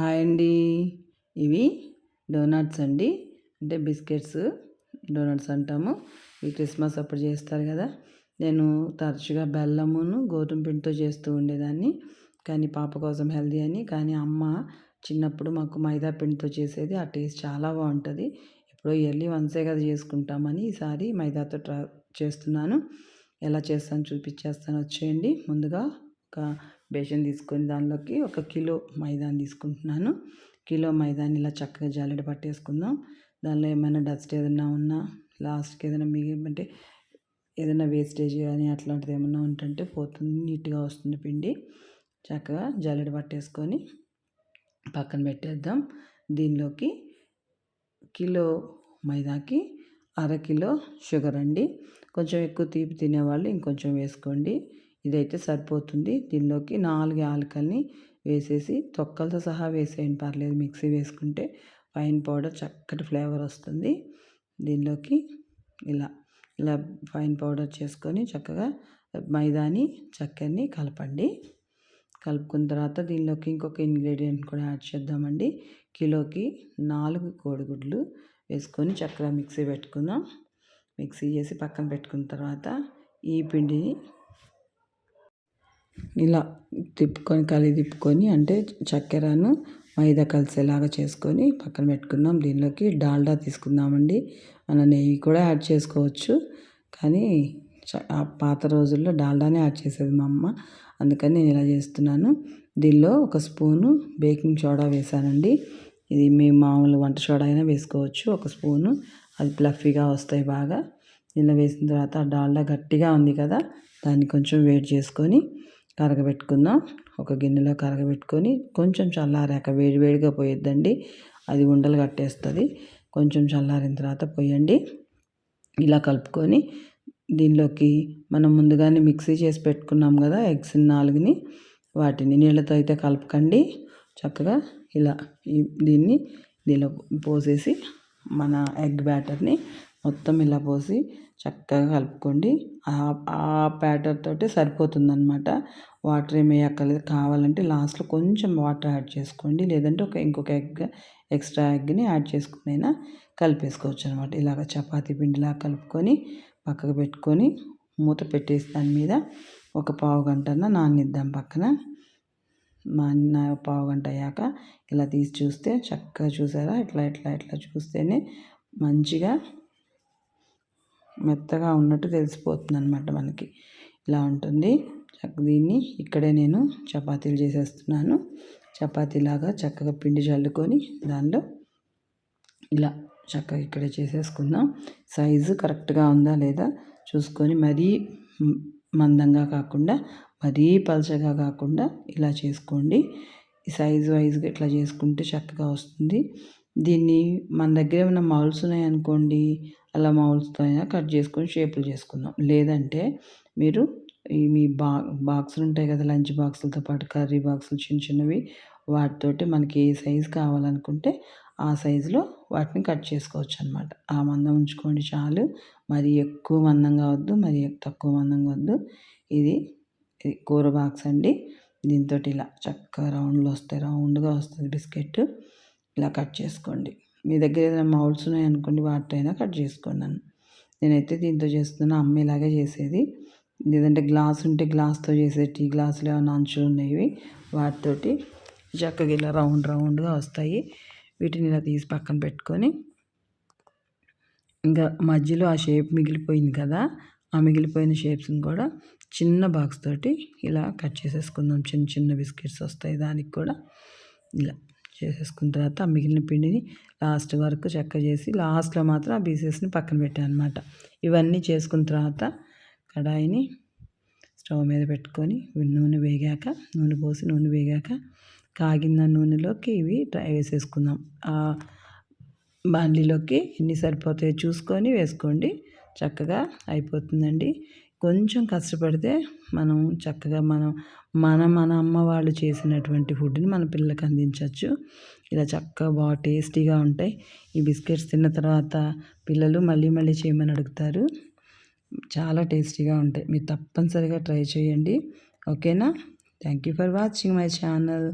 Hi అండి. ఇవి donuts అండి. అంటే బిస్కెట్స్ డోనట్స్ అంటాము. ఇవి క్రిస్మస్ అప్పుడు చేస్తారు కదా. నేను తరచుగా బెల్లమును గోధుమ పిండితో చేస్తూ ఉండేదాన్ని. కానీ పాప కోసం హెల్దీ అని. కానీ అమ్మ చిన్నప్పుడు మాకు మైదా పిండితో చేసేది. ఆ టేస్ట్ చాలా బాగుంటుంది. ఇప్పుడు ఇయర్లీ వన్సే కదా చేసుకుంటామని ఈసారి మైదాతో ట్రా చేస్తున్నాను. ఎలా చేస్తాను చూపించేస్తాను వచ్చేయండి. ముందుగా ఒక బేషన్ తీసుకొని దానిలోకి ఒక కిలో మైదాని తీసుకుంటున్నాను. కిలో మైదాని ఇలా చక్కగా జాలెడ పట్టేసుకుందాం దానిలో ఏమైనా డస్ట్ ఏదైనా ఉన్నా లాస్ట్కి ఏదైనా మిగిలింటే ఏదైనా వేస్టేజ్ కానీ అట్లాంటిది ఏమైనా ఉంటుంటే పోతుంది నీట్గా వస్తుంది పిండి. చక్కగా జల్లెడ పట్టేసుకొని పక్కన పెట్టేద్దాం. దీనిలోకి కిలో మైదాకి అర కిలో షుగర్ అండి. కొంచెం ఎక్కువ తీపి తినేవాళ్ళు ఇంకొంచెం వేసుకోండి. ఇదైతే సరిపోతుంది. దీనిలోకి నాలుగు యాలకల్ని వేసేసి తొక్కలతో సహా వేసేయండి. పర్లేదు మిక్సీ వేసుకుంటే ఫైన్ పౌడర్ చక్కటి ఫ్లేవర్ వస్తుంది. దీనిలోకి ఇలా ఇలా ఫైన్ పౌడర్ చేసుకొని చక్కగా మైదాని చక్కెరని కలపండి. కలుపుకున్న తర్వాత దీనిలోకి ఇంకొక ఇంగ్రీడియంట్ కూడా యాడ్ చేద్దామండి. కిలోకి నాలుగు కోడిగుడ్లు వేసుకొని చక్కగా మిక్సీ పెట్టుకుందాం మిక్సీ చేసి పక్కన పెట్టుకున్న తర్వాత ఈ పిండిని ఇలా తిప్పుకొని కలిగి తిప్పుకొని అంటే చక్కెరను మైదా కలిసేలాగా చేసుకొని పక్కన పెట్టుకుందాం. దీనిలోకి డాల్డా తీసుకుందామండి. మన నెయ్యి కూడా యాడ్ చేసుకోవచ్చు. కానీ పాత రోజుల్లో డాల్డానే యాడ్ చేసేది మా అమ్మ. అందుకని నేను ఇలా చేస్తున్నాను. దీనిలో ఒక స్పూను బేకింగ్ సోడా వేసానండి ఇది మీ మామూలు వంట సోడా అయినా వేసుకోవచ్చు. ఒక స్పూను. అది ప్లఫీగా వస్తాయి బాగా. ఇలా వేసిన తర్వాత డాల్డా గట్టిగా ఉంది కదా దాన్ని కొంచెం వేడి చేసుకొని కరగబెట్టుకుందాం. ఒక గిన్నెలో కరగబెట్టుకొని కొంచెం చల్లారాక వేడివేడిగా పోయిద్దండి పోయొద్దండి. అది ఉండలు కట్టేస్తుంది. కొంచెం చల్లారిన తర్వాత పోయండి. ఇలా కలుపుకొని దీనిలోకి మనం ముందుగానే మిక్సీ చేసి పెట్టుకున్నాం కదా ఎగ్స్ నాలుగుని వాటిని నీళ్ళతో అయితే కలపకండి. చక్కగా ఇలా దీన్ని దీనిలో పోసేసి మన ఎగ్ బ్యాటర్ని మొత్తం ఇలా పోసి చక్కగా కలుపుకోండి. ఆ బ్యాటర్ తోటి సరిపోతుందనమాట వాటర్ ఏమి అక్కర్లేదు కావాలంటే లాస్ట్లో కొంచెం వాటర్ యాడ్ చేసుకోండి. లేదంటే ఒక ఇంకొక ఎగ్ ఎక్స్ట్రా ఎగ్ని యాడ్ చేసుకునైనా కలిపేసుకోవచ్చు అనమాట ఇలాగ చపాతీ పిండిలా కలుపుకొని పక్కకు పెట్టుకొని మూత పెట్టేసి దాని మీద ఒక పావు గంటన నానిద్దాం పక్కన. మా పావు గంట అయ్యాక ఇలా తీసి చూస్తే చక్కగా చూసారా? ఇట్లా ఇట్లా ఇట్లా చూస్తేనే మంచిగా మెత్తగా ఉన్నట్టు తెలిసిపోతుంది అనమాట మనకి. ఇలా ఉంటుంది. దీన్ని ఇక్కడే నేను చపాతీలు చేసేస్తున్నాను. చపాతీలాగా చక్కగా పిండి చల్లుకొని దానిలో ఇలా చక్కగా ఇక్కడే చేసేసుకుందాం. సైజు కరెక్ట్గా ఉందా లేదా చూసుకొని మరీ మందంగా కాకుండా మరీ పలచగా కాకుండా ఇలా చేసుకోండి. సైజు వైజ్గా ఇట్లా చేసుకుంటే చక్కగా వస్తుంది. దీన్ని మన దగ్గర ఏమైనా మౌల్స్ ఉన్నాయనుకోండి అలా మౌల్స్తో అయినా కట్ చేసుకొని షేపులు చేసుకుందాం. లేదంటే మీరు ఈ మీ బా బాక్సులు ఉంటాయి కదా లంచ్ బాక్సులతో పాటు కర్రీ బాక్సులు చిన్న చిన్నవి వాటితోటి మనకి ఏ సైజు కావాలనుకుంటే ఆ సైజులో వాటిని కట్ చేసుకోవచ్చు అనమాట ఆ మందం ఉంచుకోండి చాలు. మరి ఎక్కువ మందంగా వద్దు మరి తక్కువ మందంగా వద్దు ఇది కూర బాక్స్ అండి. దీంతో ఇలా చక్కగా రౌండ్లు వస్తాయి రౌండ్గా వస్తుంది బిస్కెట్ ఇలా కట్ చేసుకోండి. మీ దగ్గర ఏదైనా మౌల్స్ ఉన్నాయనుకోండి వాటితో అయినా కట్ చేసుకోండి నన్ను నేనైతే దీంతో చేస్తున్నాను అమ్మ ఇలాగే చేసేది. లేదంటే గ్లాస్ ఉంటే గ్లాస్తో చేసే టీ గ్లాసులు ఏమైనా అంచులు ఉన్నాయి వాటితోటి చక్కగా ఇలా రౌండ్ రౌండ్గా వస్తాయి. వీటిని ఇలా తీసి పక్కన పెట్టుకొని ఇంకా మధ్యలో ఆ షేప్ మిగిలిపోయింది కదా ఆ మిగిలిపోయిన షేప్స్ని కూడా చిన్న బాక్స్ తోటి ఇలా కట్ చేసేసుకుందాం. చిన్న చిన్న బిస్కెట్స్ వస్తాయి దానికి కూడా. ఇలా. చేసేసుకున్న తర్వాత ఆ మిగిలిన పిండిని లాస్ట్ వరకు చెక్క చేసి లాస్ట్లో మాత్రం ఆ పీసెస్ని పక్కన పెట్టాను అనమాట ఇవన్నీ చేసుకున్న తర్వాత కడాయిని స్టవ్ మీద పెట్టుకొని నూనె వేగాక నూనె పోసి నూనె వేగాక కాగిన నూనెలోకి ఇవి ట్రై వేసేసుకుందాం. బాండీలోకి ఎన్ని సరిపోతాయో చూసుకొని వేసుకోండి. చక్కగా అయిపోతుందండి. కొంచెం కష్టపడితే మనం చక్కగా మనం మన మన అమ్మ వాళ్ళు చేసినటువంటి ఫుడ్ని మన పిల్లలకి అందించవచ్చు ఇలా చక్కగా బాగా టేస్టీగా ఉంటాయి. ఈ బిస్కెట్స్ తిన్న తర్వాత పిల్లలు మళ్ళీ మళ్ళీ చేయమని అడుగుతారు. చాలా టేస్టీగా ఉంటాయి. మీరు తప్పనిసరిగా ట్రై చేయండి. ఓకేనా? Thank you for watching my channel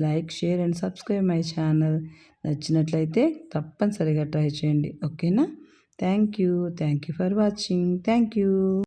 like share and subscribe my channel నచ్చినట్లయితే తప్పనిసరిగా ట్రై చేయండి. ఓకేనా? Thank you thank you for watching thank you